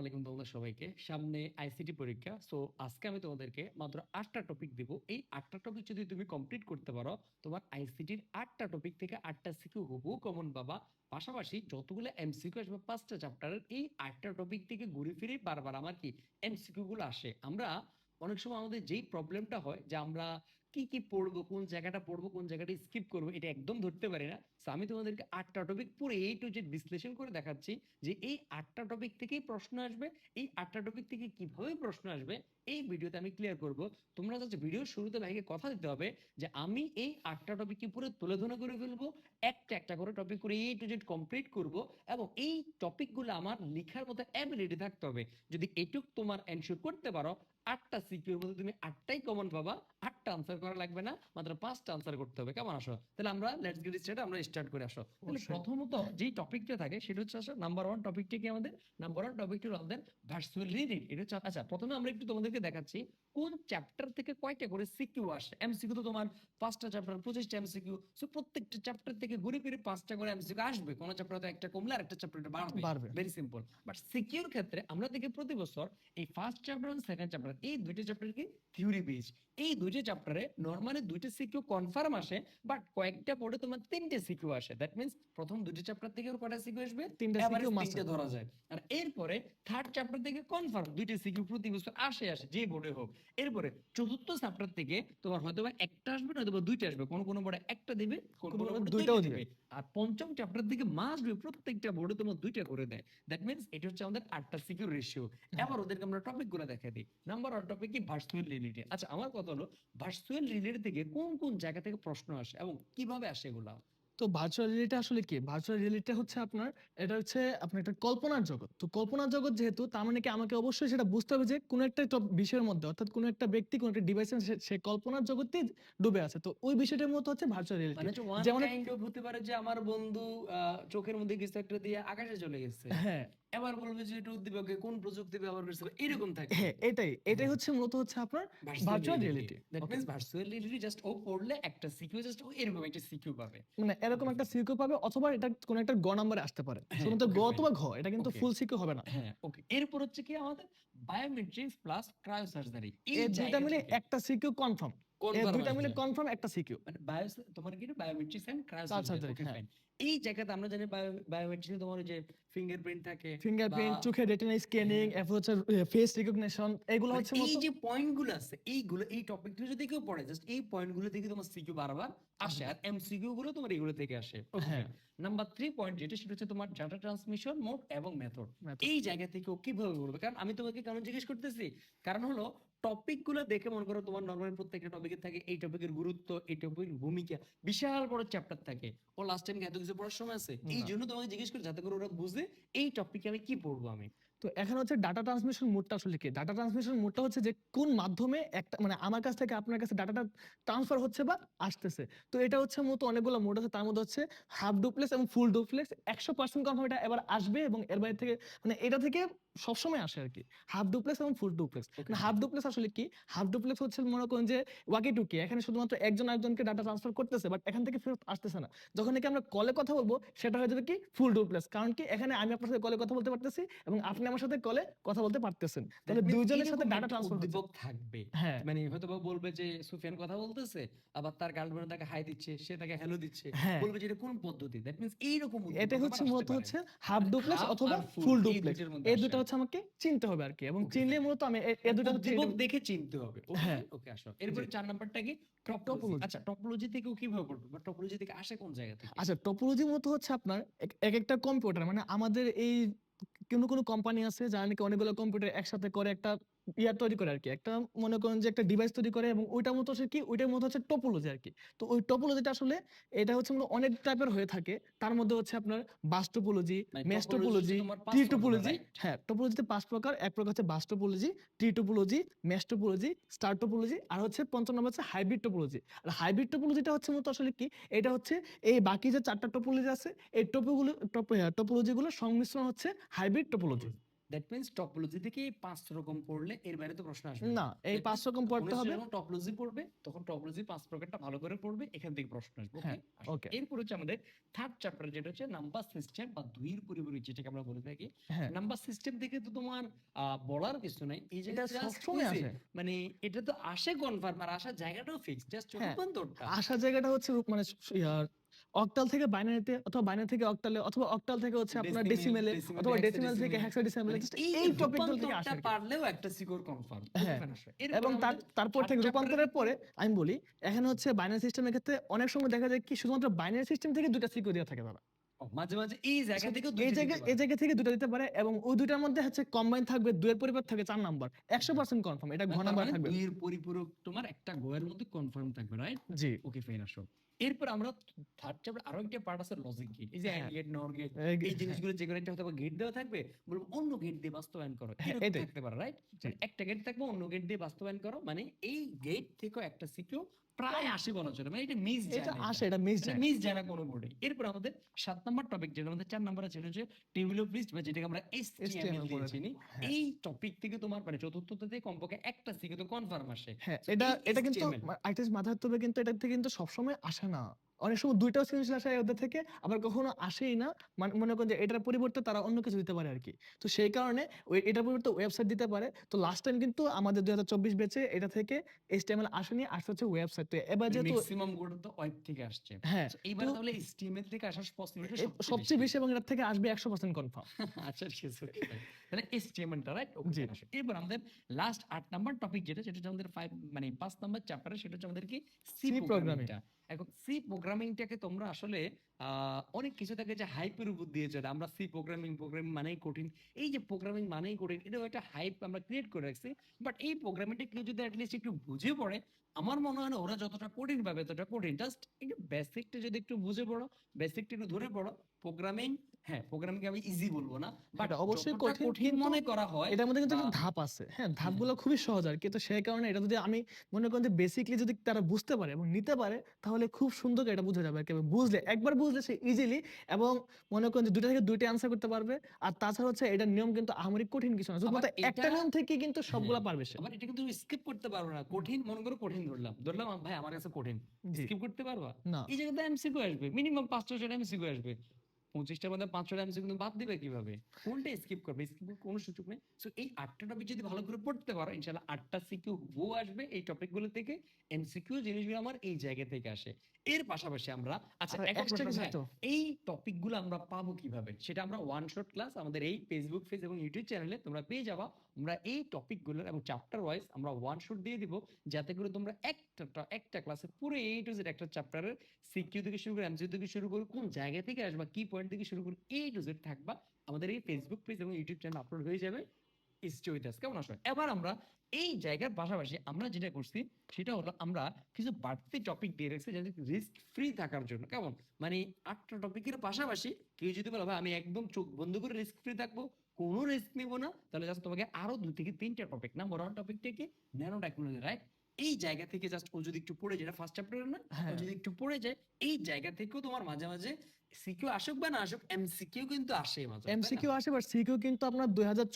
আলাইকুম তোমাদের সবাইকে। সামনে আইসিটি পরীক্ষা। সো আজকে আমি তোমাদেরকে মাত্র আটটা টপিক দিব। এই আটটা টপিক যদি তুমি কমপ্লিট করতে পারো, তোমার আইসিটির আটটা টপিক থেকে আটটা সিকিউ হুবহু কমন পাবা। পাশাপাশি যতগুলো এমসিকিউ আসবে, পাঁচটা চ্যাপ্টারের এই আটটা টপিক থেকে ঘুরে ফিরে বারবার আমার কি এমসিকিউ গুলো আসে। আমরা অনেক সময় আমাদের যেই প্রবলেমটা হয়, যে আমরা কি কি পড়ব, কোন জায়গাটা পড়ব, কোন জায়গাটা স্কিপ করব, এটা একদম ধরতে পারি না। আমি তোমাদেরকে আটটা টপিক পুরো এই টু জেড বিশ্লেষণ করে দেখাচ্ছি যে এই আটটা টপিক থেকেই প্রশ্ন আসবে, এই আটটা টপিক থেকে কীভাবে প্রশ্ন আসবে, এই ভিডিওতে আমি ক্লিয়ার করব। তোমরা যাচ্ছে ভিডিওর শুরুতে ভাইকে কথা দিতে হবে যে আমি এই আটটা টপিককে পুরো তুলে ধরে করে ফেলব, একটা একটা করে টপিক করে এই টু জেড কমপ্লিট করব এবং এই টপিকগুলো আমার লেখার মতো অ্যাবিলিটি থাকতে হবে। যদি এটুক তোমার এনশিওর করতে পারো, আটটা সিকিউর মধ্যে তুমি আটটাই কমন পাবা, আটটা আনসার করা লাগবে না মাত্র পাঁচটা আনসার করতে হবে। কেমন? আসো। তাহলে আমরা লেটস গেট স্টার্ট আমরা স্টার্ট করে আসো। তাহলে প্রথমত যেই টপিকটা থাকে সেটা হচ্ছে আসলে নাম্বার ওয়ান টপিকটা কি আমাদের? নাম্বার ওয়ান টপিকটা হলো আমাদের ভার্চুয়াল রিডিং এটা হচ্ছে আচ্ছা প্রথমে আমরা একটু তোমাদেরকে দেখাচ্ছি কোন চ্যাপ্টার থেকে কয়টা করে সিকিউ আসে? এমসিকিউ তো তোমার পাঁচটা চ্যাপ্টার পঁচিশটা এমসিকিউ সো প্রত্যেকটা চ্যাপ্টার থেকে ঘুরে ফিরে পাঁচটা করে এমসিকিউ আসবে। কোন চ্যাপ্টারে একটা কমলে আর একটা চ্যাপ্টারে বাড়বে। বাড়বে। ভেরি সিম্পল বাট সিকিউর ক্ষেত্রে আমরা দেখি প্রতি বছর এই ফার্স্ট চ্যাপ্টার এবং সেকেন্ড চ্যাপ্টার এই দুইটা চ্যাপ্টার কি? থিওরি বেস এই দুইটা চ্যাপ্টারে নরমালি দুইটা সিকিউ কনফার্ম আসে বাট কয়েকটা বোর্ডে তোমার তিনটে সিকিউ আসে। দ্যাট মিন্স প্রথম দুইটা চ্যাপ্টার থেকে কয়টা সিকিউ আসবে? তিনটা সিকিউ মাস্টার ধরা যায়। আর এরপরে থার্ড চ্যাপ্টার থেকে কনফার্ম দুইটা সিকিউ প্রতি বছর আসে আসে যে বোর্ডে হোক। এরপরে চতুর্থ চ্যাপ্টার থেকে তোমার হয়তোবা একটা আসবে নয়তো বা দুইটা আসবে। কোন কোন বোর্ডে একটা দিবে কোন কোন দুইটাও দিবে। আর পঞ্চম চ্যাপ্টার দিকে মাস্ট বি প্রত্যেকটা বোর্ডে তোমার দুইটা করে দেয়। দ্যাট মিন্স এটা হচ্ছে আমাদের আটটা সিকিউর রেশিও এবার ওদেরকে আমরা টপিকগুলো দেখা দিই। নাম্বার ওয়ান টপিক কি? ভার্চুয়াল রিলেটি আচ্ছা আমার কথা হলো ভার্চুয়াল রিলেটি থেকে কোন কোন জায়গা থেকে প্রশ্ন আসে এবং কীভাবে আসে এগুলা? তো ভার্চুয়াল রিয়েলিটি আসলে কি? ভার্চুয়াল রিয়েলিটি হচ্ছে আপনার এটা হচ্ছে আপনার একটা কল্পনার জগৎ। তো কল্পনার জগৎ যেহেতু তার মানে কি আমাকে অবশ্যই সেটা বুঝতে হবে যে কোনো একটা বিষয়ের মধ্যে অর্থাৎ কোনো একটা ব্যক্তি কোনো একটা ডিভাইসে সে কল্পনার জগতে ডুবে আছে। তো ওই বিষয়টার মতো হচ্ছে ভার্চুয়াল মানে রিয়েলিটি যেমন হতে পারে যে আমার বন্ধু চোখের মধ্যে কিছু একটা দিয়ে আকাশে চলে গেছে। হ্যাঁ। এবার বলবে যে এটা উদ্দীপকে কোন প্রযুক্তি ব্যবহার করেছিল এরকম থাকে। হ্যাঁ এটাই এটাই হচ্ছে মূলত হচ্ছে আপনার virtual reality that means virtual reality just ও পড়লে একটা সিকিউ জাস্ট ও এরকম একটা সিকিউ পাবে। মানে এরকম একটা সিকিউ পাবে অথবা এটা কোনো একটা গ নাম্বারে আসতে পারে। শুধুমাত্র গ অথবা ঘ এটা কিন্তু ফুল সিকিউ হবে না। হ্যাঁ ওকে এরপর হচ্ছে কি আমাদের? বায়োমেট্রিক্স প্লাস ক্রায়োসার্জারি এই দুইটা মিলে একটা সিকিউ কনফার্ম এই মিলে কনফার্ম একটা সিকিউ মানে বায়ো তোমার কি বায়োমেট্রিক্স এন্ড ক্রায়োসার্জারি হ্যাঁ। এই জায়গাতে আমরা জানি বায়োমেট্রিক্স তোমার যে ফিঙ্গারপ্রিন্ট থাকে ফিঙ্গারপ্রিন্ট চোখের রেটিনা স্ক্যানিং এরপর হচ্ছে ফেস রিকগনিশন এগুলো মানে হচ্ছে এই যে পয়েন্টগুলো আছে এইগুলো এই যদি কেউ পড়ে জাস্ট এই পয়েন্টগুলো থেকে তোমার সিকিউ বারবার আসে আর এমসিকিউ গুলো তোমার এগুলো থেকে আসে। হ্যাঁ। নাম্বার থ্রি পয়েন্ট যেটা সেটা হচ্ছে তোমার ডাটা ট্রান্সমিশন মোড এবং মেথড এই জায়গা থেকে ও কীভাবে করবে কারণ আমি তোমাকে কেন জিজ্ঞেস করতেছি? কারণ হলো টপিকগুলো দেখে মনে করো তোমার নর্মাল প্রত্যেকটা টপিকের থাকে এই টপিকের গুরুত্ব এই টপিকের ভূমিকা বিশাল বড় চ্যাপ্টার থাকে। ও লাস্ট টাইম এত কিছু পড়ার সময় আছে? এই জন্য তোমাকে জিজ্ঞেস করি যাতে করে ওরা বুঝে এই টপিকে আমি কি পড়ব আমি। তো এখন হচ্ছে ডাটা ট্রান্সমিশন মোডটা আসলে কি? ডাটা ট্রান্সমিশন মোডটা হচ্ছে যে কোন মাধ্যমে একটা মানে আমার কাছ থেকে আপনার কাছে ডাটাটা ট্রান্সফার হচ্ছে বা আসতেছে। তো এটা হচ্ছে মতো অনেকগুলো মোড আছে তার মধ্যে হচ্ছে হাফ ডুপ্লেক্স এবং ফুল ডুপ্লেক্স একশো পার্সেন্ট কনফার্ম এটা এবার আসবে এবং এর বাইরে থেকে মানে এটা থেকে সবসময় আসে আর কি হাফ ডুপ্লেক্স এবং ফুল ডুপ্লেক্স হাফ ডুপ্লেক্স আসলে কি? হাফ ডুপ্লেক্স হচ্ছে মনে করেন যে ওয়াকি টুকি। এখানে শুধুমাত্র একজন আরেকজনকে ডাটা ট্রান্সফার করতেছে বাট এখান থেকে ফেরত আসতেছে না। যখন নাকি আমরা কলে কথা বলব সেটা হয়ে যাবে কি? ফুল ডুপ্লেক্স কারণ কি? এখানে আমি আপনার সাথে কলে কথা বলতে পারতেছি এবং আপনি আমার সাথে কলে কথা বলতে পারতেছেন। তাহলে দুইজনের সাথে ডাটা ট্রান্সফার উদ্দীপক থাকবে। হ্যাঁ। মানে হয়তো বলবে যে সুফিয়ান কথা বলতেছে আবার তার গার্লফ্রেন্ড তাকে হাই দিচ্ছে সে তাকে হ্যালো দিচ্ছে। হ্যাঁ। বলবে যে এটা কোন পদ্ধতি? দ্যাট মিন্স এইরকম এটা হচ্ছে মূলত হচ্ছে হাফ ডুপ্লেক্স অথবা ফুল ডুপ্লেক্স এই দুটো হচ্ছে আমাকে চিনতে হবে আর কি এবং চিনলে মূলত আমি এ- দুটো দেখে চিনতে হবে। হ্যাঁ। ওকে আসো এরপর চার নাম্বারটা কি? টপোলজি আচ্ছা টপোলজি থেকে কীভাবে পড়বে? বা টপোলজি থেকে আসে কোন জায়গা থেকে? আচ্ছা টপোলজি মতো হচ্ছে আপনার এক- এক একটা কম্পিউটার মানে আমাদের এই কোনো কোনো কোম্পানি আছে যারা নাকি অনেকগুলো কম্পিউটার একসাথে করে একটা ইয়ার তৈরি করে আর কি একটা মনে করেন যে একটা ডিভাইস তৈরি করে এবং ওইটার মতো হচ্ছে কি ওইটার মতো হচ্ছে টপোলজি আর কি তো ওই টপোলজিটা আসলে এটা হচ্ছে মূলত অনেক টাইপের হয়ে থাকে। তার মধ্যে হচ্ছে আপনার বাস টপোলজি মানে মেস টপোলজি ট্রি টপোলজি হ্যাঁ টপোলজিতে পাঁচ প্রকার। এক প্রকার হচ্ছে bus topology tree topology mesh topology star topology আর হচ্ছে পঞ্চম নম্বর হচ্ছে হাইব্রিড টপোলজি আর হাইব্রিড টপোলজিটা হচ্ছে মূলত আসলে কি এটা হচ্ছে এই বাকি যে চারটা টপোলজি আছে এই টপোগুলো টপোলজি গুলো সংমিশ্রণ হচ্ছে hybrid topology that means topology থেকে এই পাঁচ রকম পড়লে এর বাইরে তো প্রশ্ন আসবে না। এই পাঁচ রকম পড়তে হবে। যখন টপোলজি পড়বে তখন টপোলজি পাঁচ প্রকারটা ভালো করে পড়বে এখান থেকে প্রশ্ন আসবে ওকে হ্যাঁ, এরপর হচ্ছে আমাদের থার্ড চ্যাপ্টার যেটা হচ্ছে নাম্বার সিস্টেম বা দুইয়ের পরিবারী যেটাকে আমরা বলে থাকি। নাম্বার সিস্টেম থেকে তো তোমার বলার কিছু নাই। এই সবসময় আসে। মানে এটা তো আসে কনফার্ম আর আসার জায়গাটাও ফিক্স জাস্ট হ্যাঁ, রূপান্তরটা। আসার জায়গাটা হচ্ছে মানে অক্টাল থেকে বাইনারিতে অথবা বাইনারি থেকে অক্টালে অথবা অক্টাল থেকে হচ্ছে আপনার ডেসিমেলে অথবা ডেসিমেল থেকে। হেক্সাডেসিমেলে মানে এই টপিক টপিকগুলো থেকে আসে। পারলেও একটা সিকিউর কনফার্ম হ্যাঁ, এবং তার তারপর থেকে রূপান্তরের পরে আমি বলি এখানে হচ্ছে বাইনারি সিস্টেমের ক্ষেত্রে অনেক সময় দেখা যায় কি শুধুমাত্র বাইনারি সিস্টেম থেকে দুটো সিকিউর দেওয়া থাকে তারা মাঝে মাঝে এই জায়গা থেকে এই জায়গা এই জায়গা থেকে দুটো দিতে পারে এবং ওই দুটার মধ্যে হচ্ছে কম্বাইন থাকবে দুয়ের চার নাম্বার। একশো পার্সেন্ট কনফার্ম এটা ঘন নাম্বার থাকবে মানে দুইয়ের পরিপূরক তোমার একটা গোয়ের মধ্যে কনফার্ম থাকবে রাইট জি। ওকে ফাইন আসো এরপর আমরা থার্ড চ্যাপ্টার আরও একটা পার্ট আছে লজিক গেট এই যে। অ্যান্ড গেট নর গেট এই হ্যাঁ, জিনিসগুলো যেগুলো একটা হয়তো গেট দেওয়া থাকবে বলব অন্য গেট দিয়ে বাস্তবায়ন করো। হ্যাঁ, এটাই। থাকতে পারে রাইট একটা গেট থাকবে অন্য গেট দিয়ে বাস্তবায়ন করো। মানে এই গেট থেকেও একটা সিকিউ প্রায় আসে বলা চলে মানে এটা মিস এটা আসে এটা মিস যায় মিস যায় না কোনো বোর্ডে এরপর আমাদের সাত নম্বর টপিক যেটা আমাদের চার নম্বর আছে টেবিল অফ লিস্ট বা যেটাকে আমরা এসটিএমএল বলে চিনি। হ্যাঁ। এই টপিক থেকে তোমার মানে চতুর্থ থেকে কমপক্ষে একটা থেকে তো কনফার্ম আসে। হ্যাঁ এটা এটা কিন্তু আইটিস মাথায় রাখতে কিন্তু এটা থেকে কিন্তু সবসময় আসে না। অনেক সময় দুইটাও সৃজনশীল আসে ওদের থেকে আবার কখনো আসেই না। মানে মনে করেন যে এটার পরিবর্তে তারা অন্য কিছু দিতে পারে আর কি তো সেই কারণে ওই এটার পরিবর্তে ওয়েবসাইট দিতে পারে। তো লাস্ট টাইম কিন্তু আমাদের দুই হাজার চব্বিশ বেচে এটা থেকে এইচটিএমএল আসেনি আসছে হচ্ছে ওয়েবসাইট তো এবার যেহেতু ম্যাক্সিমাম তো ওয়েব থেকে আসছে। হ্যাঁ এইবার তাহলে থেকে আসার পসিবিলিটি সবচেয়ে বেশি। এবং এটার থেকে আসবে একশো পার্সেন্ট কনফার্ম আচ্ছা ঠিক আছে. তাহলে HTML টা রাইট জি। এরপর আমাদের লাস্ট আট নাম্বার টপিক যেটা সেটা হচ্ছে আমাদের ফাইভ মানে পাঁচ নাম্বার চ্যাপ্টারে সেটা হচ্ছে আমাদের কি সি প্রোগ্রামিংটা এখন সি প্রোগ্রামিংটাকে তোমরা আসলে অনেক কিছু থাকে যে হাইপের উপর দিয়ে চলে। আমরা সি প্রোগ্রামিং প্রোগ্রামিং মানেই কঠিন। এই যে প্রোগ্রামিং মানেই কঠিন এটাও একটা হাইপ আমরা ক্রিয়েট করে রাখছি। বাট এই প্রোগ্রামিংটা কেউ যদি অ্যাটলিস্ট একটু বুঝে পড়ে আমার মনে হয় না ওরা যতটা কঠিন পাবে ততটা কঠিন। জাস্ট একটু বেসিকটা যদি একটু বুঝে পড়ো বেসিকটা একটু ধরে পড়ো প্রোগ্রামিং হ্যাঁ প্রোগ্রামিং আমি ইজি বলব না বাট অবশ্যই কঠিন, মনে করা হয় এটার মধ্যে কিন্তু একটা ধাপ আছে। হ্যাঁ ধাপগুলো খুবই সহজ আর কি। তো সেই কারণে এটা যদি আমি মনে করেন যে বেসিকলি যদি তারা বুঝতে পারে এবং নিতে পারে তাহলে খুব সুন্দর এটা বুঝে যাবে আর কি। বুঝলে একবার বুঝলে সে ইজিলি এবং মনে করেন যে দুইটা থেকে দুইটা আনসার করতে পারবে। আর তাছাড়া হচ্ছে এটার নিয়ম কিন্তু আহামরি কঠিন কিছু না। শুধুমাত্র একটা নিয়ম থেকে কিন্তু সবগুলা পারবে সে। আবার এটা কিন্তু স্কিপ করতে পারব না। কঠিন মনে করো কঠিন ধরলাম। ধরলাম ভাই আমার কাছে কঠিন। স্কিপ করতে পারবা? না। এই জায়গাতে এমসিকিউ আসবে। মিনিমাম পাঁচটা ছটা এমসিকিউ আসবে। পঁচিশটার মধ্যে পাঁচশোটা এমসি কিন্তু বাদ দিবে কীভাবে? কোনটা স্কিপ করবে? স্কিপ কোনো সুযোগ নেই। সো এই আটটা টপিক যদি ভালো করে পড়তে পারো ইনশাল্লাহ আটটা সিকিউ ও আসবে এই টপিকগুলো থেকে। এমসিকিউ জিনিসগুলো আমার এই জায়গা থেকে আসে। এর পাশাপাশি আমরা আচ্ছা এই টপিকগুলো আমরা পাবো কীভাবে? সেটা আমরা ওয়ান শট ক্লাস আমাদের এই ফেসবুক পেজ এবং ইউটিউব চ্যানেলে তোমরা পেয়ে যাবা। আমরা এই টপিকগুলো এবং চ্যাপ্টার ওয়াইজ আমরা ওয়ান শট দিয়ে দিব যাতে করে তোমরা একটা একটা ক্লাসে পুরো এই টু জেড একটা চ্যাপ্টারের সিকিউ থেকে শুরু করে এমসিকিউ থেকে শুরু করে কোন জায়গা থেকে আসবা কি পয়েন্ট থেকে শুরু করে এই টু জেড থাকবা আমাদের এই ফেসবুক পেজ এবং ইউটিউব চ্যানেল আপলোড হয়ে যাবে। কেমন আসবে? এবার আমরা এই জায়গার পাশাপাশি আমরা যেটা করছি সেটা হলো আমরা কিছু বাড়তি টপিক দিয়ে রাখছি যাতে রিস্ক ফ্রি থাকার জন্য কেমন? মানে আটটা টপিকের পাশাপাশি কেউ যদি বলে ভাই আমি একদম চোখ বন্ধ করে রিস্ক ফ্রি থাকব কোনো রিস্ক নিবো না তাহলে জাস্ট তোমাকে আরও দুই থেকে তিনটা টপিক নাম্বার ওয়ান টপিক থেকে ন্যানো টেকনোলজি রাইট এই জায়গা থেকে জাস্ট ও যদি একটু পড়ে যায় ফার্স্ট চ্যাপ্টার না? হ্যাঁ। যদি একটু পড়ে যায় এই জায়গা থেকেও তোমার মাঝে মাঝে সিকিউ আসুক বা না আসুক এমসিকিউ কিন্তু আসে মাঝে মাঝে, তাই না? এমসিকিউ আসে বাট সিকিউ কিন্তু আপনার দুই হাজার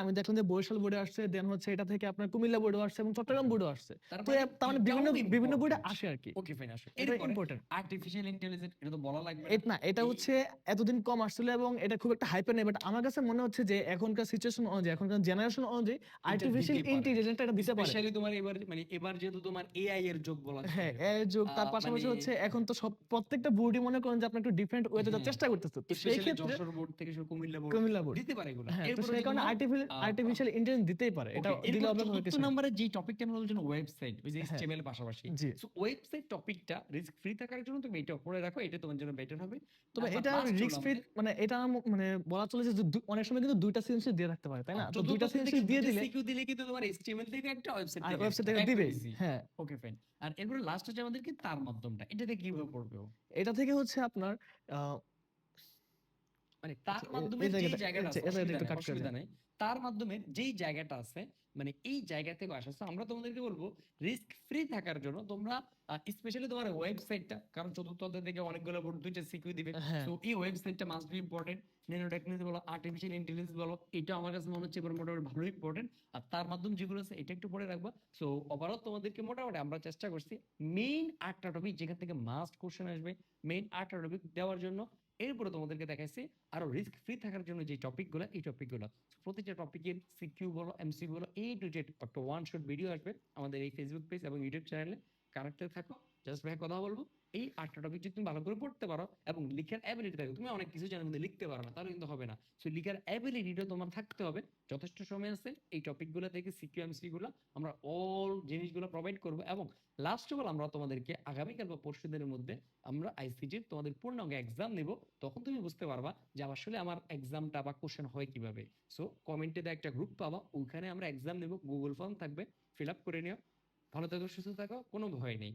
আমি দেখলাম যে বরিশাল বোর্ডে আসছে দেন হচ্ছে এটা থেকে আপনার কুমিল্লা বোর্ডে আসছে এবং চট্টগ্রাম বোর্ডে আসছে। তো মানে তার মানে বিভিন্ন বিভিন্ন বোর্ডে আসে আর কি। ওকে ফাইন আসো এটা ইম্পর্টেন্ট আর্টিফিশিয়াল ইন্টেলিজেন্স এটা তো বলা লাগবে না। না এটা হচ্ছে এতদিন কম আসছিল এবং এটা খুব একটা হাইপে নেই বাট আমার কাছে মনে হচ্ছে যে এখনকার সিচুয়েশন অনুযায়ী এখনকার জেনারেশন অনুযায়ী আর্টিফিশিয়াল ইন্টেলিজেন্স এটা দিতে পারে। স্পেশালি তোমার এবার মানে এবার যেহেতু তোমার এআই এর যোগ বলা। হ্যাঁ এর যুগ তার পাশাপাশি মানে- হচ্ছে এখন তো সব প্রত্যেকটা বোর্ডই মনে করেন যে আপনি একটু ডিফারেন্ট ওয়েতে যাওয়ার হ্যাঁ। চেষ্টা করতেছে। তো সেই ক্ষেত্রে বোর্ড থেকে শুরু কুমিল্লা বোর্ড কুমিল্লা বোর্ড। দিতে পারে এগুলো। হ্যাঁ সেই কারণে আর্টিফিশিয়াল আর্টিফিশিয়াল ইন্টেলিজেন্স দিতেই পারে। এটা দিলে চতুর্থ নম্বরে যে টপিকটা আমরা বলছেন ওয়েবসাইট ওই যে হ্যাঁ। পাশাপাশি। সো ওয়েবসাইট টপিকটা রিস্ক ফ্রি থাকার জন্য তুমি এটা পড়ে রাখো এটা তোমার জন্য বেটার হবে। তবে এটা রিস্ক ফ্রি মানে এটা মানে বলা চলে যে অনেক সময় কিন্তু দুইটা সিনসি দিয়ে রাখতে পারে তাই না? তো দুইটা থেকে দিয়ে দিলে CQ দিলে কিন্তু তোমার থেকে একটা ওয়েবসাইট আর ওয়েবসাইট থেকে দিবে হ্যাঁ। ওকে ফাইন আর এরপরে লাস্ট হচ্ছে আমাদের কি তার মাধ্যমটা। এটাতে কীভাবে পড়বে? এটা থেকে হচ্ছে আপনার 呃 মানে তার আচ্ছা, মাধ্যমে যে জায়গাটা- আচ্ছা, আছে, অসুবিধা নেই, তার মাধ্যমে যেই জায়গাটা আছে মানে এই জায়গা থেকে আসা আমরা তোমাদেরকে বলব রিস্ক ফ্রি থাকার জন্য তোমরা স্পেশালি তোমার ওয়েবসাইটটা কারণ চতুর্থ অধ্যায় থেকে অনেকগুলো বোর্ড দুইটা সিকিউ দিবে। হ্যাঁ। তো এই ওয়েবসাইটটা must be important nano technology বলো আর্টিফিশিয়াল ইন্টেলিজেন্স বলো এটা আমার কাছে মনে হচ্ছে এবার মোটামুটি ভালো ইম্পর্টেন্ট আর তার মাধ্যম যেগুলো আছে এটা একটু পরে রাখবা। সো ওভারঅল তোমাদেরকে মোটামুটি আমরা চেষ্টা করছি মেইন আটটা টপিক যেখান থেকে মাস্ট কোশ্চেন আসবে মেইন আটটা টপিক দেওয়ার জন্য। এরপরে তোমাদেরকে দেখাইছি আরও রিস্ক ফ্রি থাকার জন্য যে টপিকগুলো এই টপিকগুলো প্রতিটা টপিকের সিকিউ বলো এমসিকিউ বলো এই টু জেড একটা ওয়ান শট ভিডিও আসবে আমাদের এই ফেসবুক পেজ এবং ইউটিউব চ্যানেলে কানেক্টেড থাকো জাস্ট ভাই কথা বলব। এই আটটা টপিক যদি তুমি ভালো করে পড়তে পারো এবং লিখার অ্যাবিলিটি থাকে, তুমি অনেক কিছু জানো কিন্তু লিখতে পারো না, তাহলে কিন্তু হবে না। সো লিখার অ্যাবিলিটিটা তোমার থাকতে হবে। যথেষ্ট সময় আছে এই টপিকগুলো থেকে সিকিউ এমসি গুলো, আমরা অল জিনিসগুলো প্রোভাইড করব এবং লাস্ট অফ অল আমরা তোমাদেরকে আগামীকাল বা পরশু দিনের মধ্যে আমরা আইসিটির তোমাদের পূর্ণাঙ্গ এক্সাম নেব। তখন তুমি বুঝতে পারবা যে আসলে আমার এক্সামটা বা কোশ্চেন হয় কীভাবে। সো কমেন্টে একটা গ্রুপ পাবা, ওইখানে আমরা এক্সাম নেব গুগল ফর্ম থাকবে ফিল আপ করে নিও। ভালো থাকো, সুস্থ থাকো, কোনো ভয় নেই।